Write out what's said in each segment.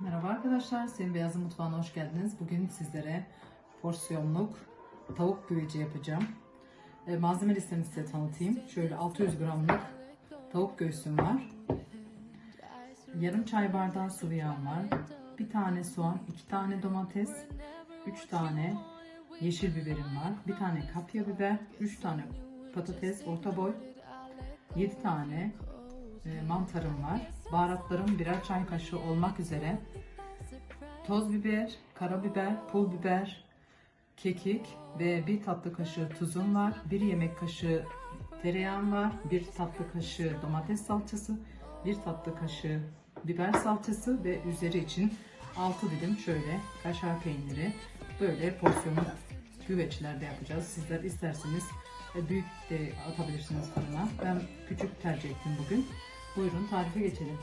Merhaba arkadaşlar, Senin Beyazı Mutfağı'na hoş geldiniz. Bugün sizlere porsiyonluk tavuk güveci yapacağım. E, malzeme listemi size tanıtayım. Şöyle 600 gramlık tavuk göğsüm var. Yarım çay bardağı sıvı yağım var. Bir tane soğan, iki tane domates, üç tane yeşil biberim var. Bir tane kapya biber, üç tane patates orta boy, 7 tane mantarım var. Baharatlarım birer çay kaşığı olmak üzere. Toz biber, karabiber, pul biber, kekik ve bir tatlı kaşığı tuzum var. Bir yemek kaşığı tereyağım var. Bir tatlı kaşığı domates salçası, bir tatlı kaşığı biber salçası ve üzeri için 6 dilim şöyle kaşar peyniri böyle porsiyonlu güveçlerde yapacağız. Sizler isterseniz e, büyük de atabilirsiniz fırına. Ben küçük tercih ettim bugün. Buyurun tarife geçelim.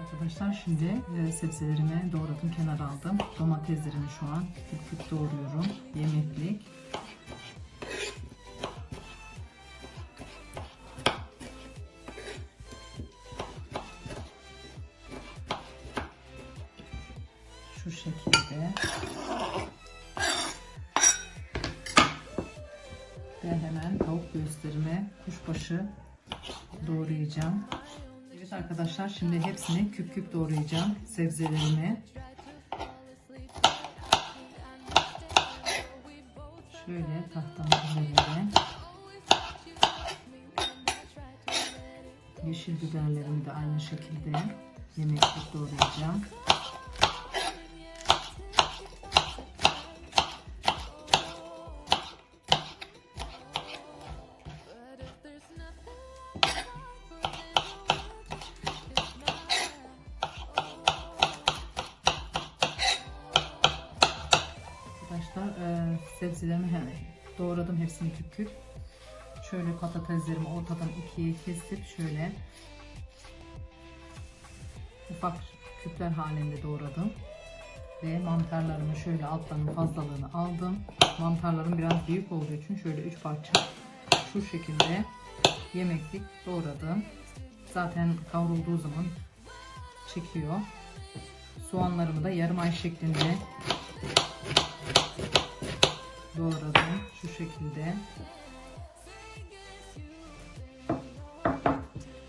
Arkadaşlar şimdi e, sebzelerimi doğradım kenara aldım. Domateslerimi şu an küp küp doğruyorum. Yemeklik. Şu şekilde. Ben hemen tavuk göğüslerime kuşbaşı doğrayacağım. Evet arkadaşlar şimdi hepsini küp küp doğrayacağım sebzelerimi. Şöyle tahtamın üzerine yeşil biberlerimi de aynı şekilde yemeklik doğrayacağım. Sebzelerimi hem doğradım hepsini küp küp. Şöyle patateslerimi ortadan ikiye kesip şöyle ufak küpler halinde doğradım. Ve mantarlarımı şöyle altlarının fazlalığını aldım. Mantarlarım biraz büyük olduğu için şöyle üç parça şu şekilde yemeklik doğradım. Zaten kavrulduğu zaman çekiyor. Soğanlarımı da yarım ay şeklinde doğradım şu şekilde.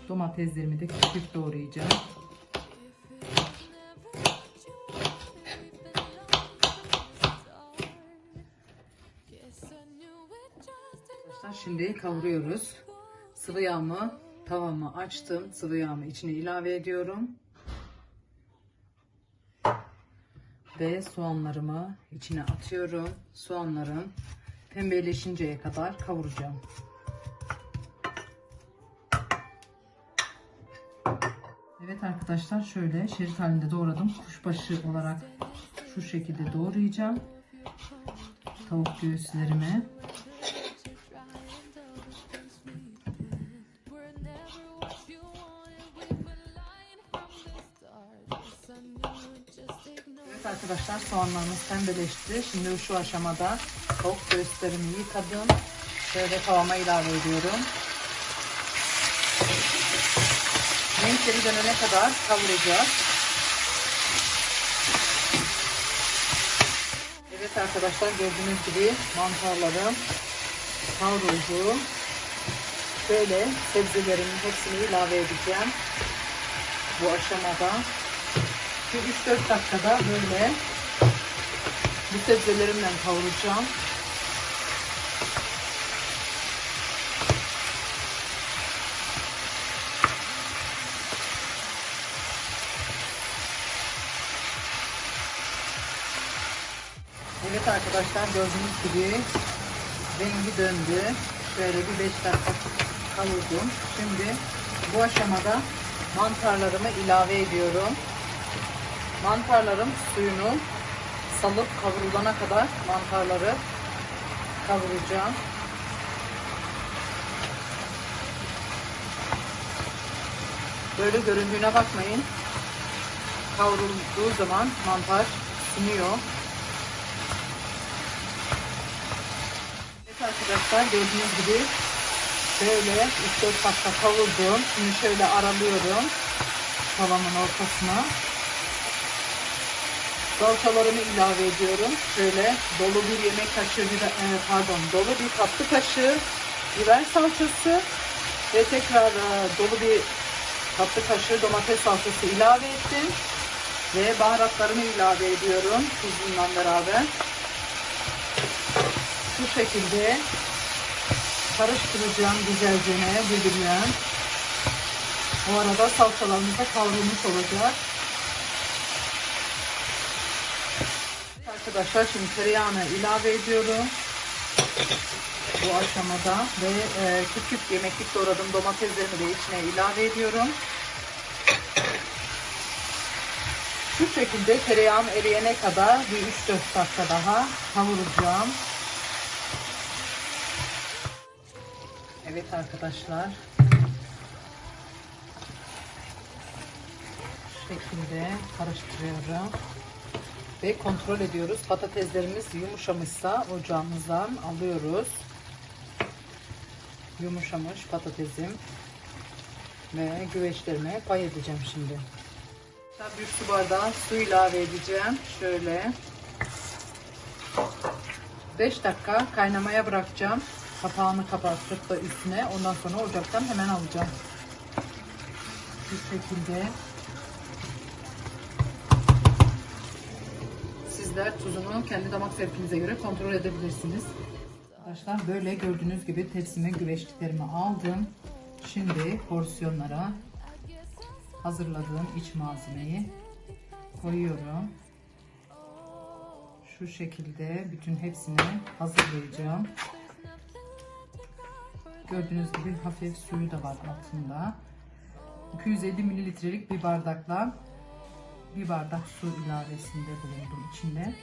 Domateslerimi de küçük doğrayacağım. Şimdi kavuruyoruz. Sıvı yağımı tavamı açtım. Sıvı yağımı içine ilave ediyorum. Ve soğanlarımı içine atıyorum. Soğanların pembeleşinceye kadar kavuracağım. Evet arkadaşlar şöyle şerit halinde doğradım. Kuşbaşı olarak şu şekilde doğrayacağım. Tavuk göğüslerimi. Evet arkadaşlar soğanlarımız pembeleşti. Şimdi şu aşamada tavuk göğüslerimi yıkadım. Şöyle tavama ilave ediyorum. Renkleri dönene kadar kavuracağız. Evet arkadaşlar gördüğünüz gibi mantarlarım kavruldu. Şöyle sebzelerimin hepsini ilave edeceğim. Bu aşamada bir 3-4 dakikada böyle bu sebzelerimle kavuracağım. Evet arkadaşlar gördüğünüz gibi rengi döndü. Şöyle bir 5 dakika kavurdum. Şimdi bu aşamada mantarlarımı ilave ediyorum. Mantarlarım suyunu salıp kavrulana kadar mantarları kavuracağım. Böyle göründüğüne bakmayın. Kavrulduğu zaman mantar sünüyor. Evet arkadaşlar gördüğünüz gibi Şöyle 3-4 dakika kavurdum. Şimdi şöyle aralıyorum tavamın ortasına. Salçalarımı ilave ediyorum. Şöyle dolu bir yemek kaşığı, biber, e, pardon dolu bir tatlı kaşığı biber salçası ve tekrar e, dolu bir tatlı kaşığı domates salçası ilave ettim. Ve baharatlarımı ilave ediyorum tuzundan beraber. Bu şekilde karıştıracağım güzelce birbirine. O arada salçalarımız da kavrulmuş olacak. Arkadaşlar şimdi tereyağını ilave ediyorum. Bu aşamada ve e, küçük yemeklik doğradığım domateslerimi de içine ilave ediyorum. Şu şekilde tereyağım eriyene kadar bir 3-4 dakika daha kavuracağım. Evet arkadaşlar. Şu şekilde karıştırıyorum. Ve kontrol ediyoruz. Patateslerimiz yumuşamışsa ocağımızdan alıyoruz. Yumuşamış patatesim. Ve güveçlerime pay edeceğim şimdi. Bir su bardağı su ilave edeceğim. Şöyle. 5 dakika kaynamaya bırakacağım. Kapağını kapatıp da üstüne. Ondan sonra ocaktan hemen alacağım. Bu şekilde. Sizler tuzunu kendi damak zevkinize göre kontrol edebilirsiniz. Arkadaşlar böyle gördüğünüz gibi tepsime güveçliklerimi aldım. Şimdi porsiyonlara hazırladığım iç malzemeyi koyuyorum. Şu şekilde bütün hepsini hazırlayacağım. Gördüğünüz gibi hafif suyu da var altında. 250 mililitrelik bir bardakla bir bardak su ilavesinde bulundum içinde.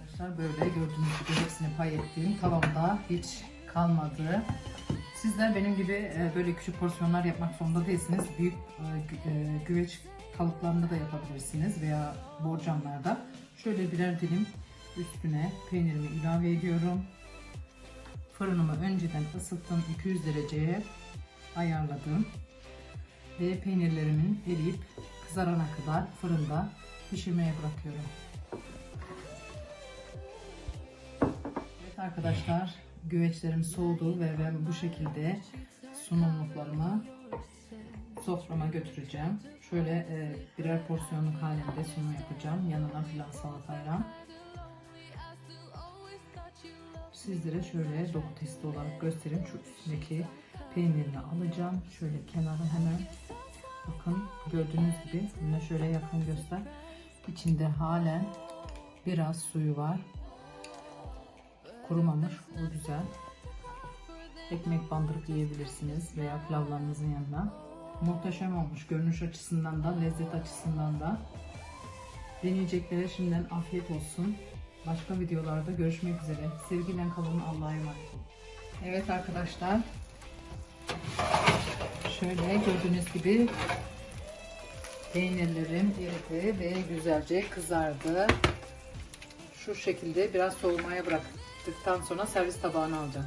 Arkadaşlar böyle gördüğünüz gibi hepsini pay ettim. Tavamda hiç kalmadı. Sizler benim gibi e, böyle küçük porsiyonlar yapmak zorunda değilsiniz. Büyük e, e, güveç kalıplarında da yapabilirsiniz veya borcamlarda. Şöyle birer dilim üstüne peynirimi ilave ediyorum. Fırınımı önceden ısıttım 200 dereceye ayarladım. Ve peynirlerimin eriyip kızarana kadar fırında pişirmeye bırakıyorum. Evet arkadaşlar güveçlerim soğudu ve ben bu şekilde sunumluklarımı soframa götüreceğim. Şöyle e, birer porsiyonluk halinde sunum yapacağım. Yanına pilav salatayla. Sizlere şöyle doku testi olarak göstereyim. Şu üstündeki peynirini alacağım. Şöyle kenara hemen bakın gördüğünüz gibi yine şöyle yakın göster. İçinde halen biraz suyu var. Kurumamış. O güzel. Ekmek bandırıp yiyebilirsiniz veya pilavlarınızın yanına. Muhteşem olmuş görünüş açısından da lezzet açısından da. Deneyeceklere şimdiden afiyet olsun. Başka videolarda görüşmek üzere. Sevgiyle kalın. Allah'a emanet olun. Evet arkadaşlar. Şöyle gördüğünüz gibi peynirlerim eridi ve güzelce kızardı. Şu şekilde biraz soğumaya bıraktıktan sonra servis tabağına alacağım.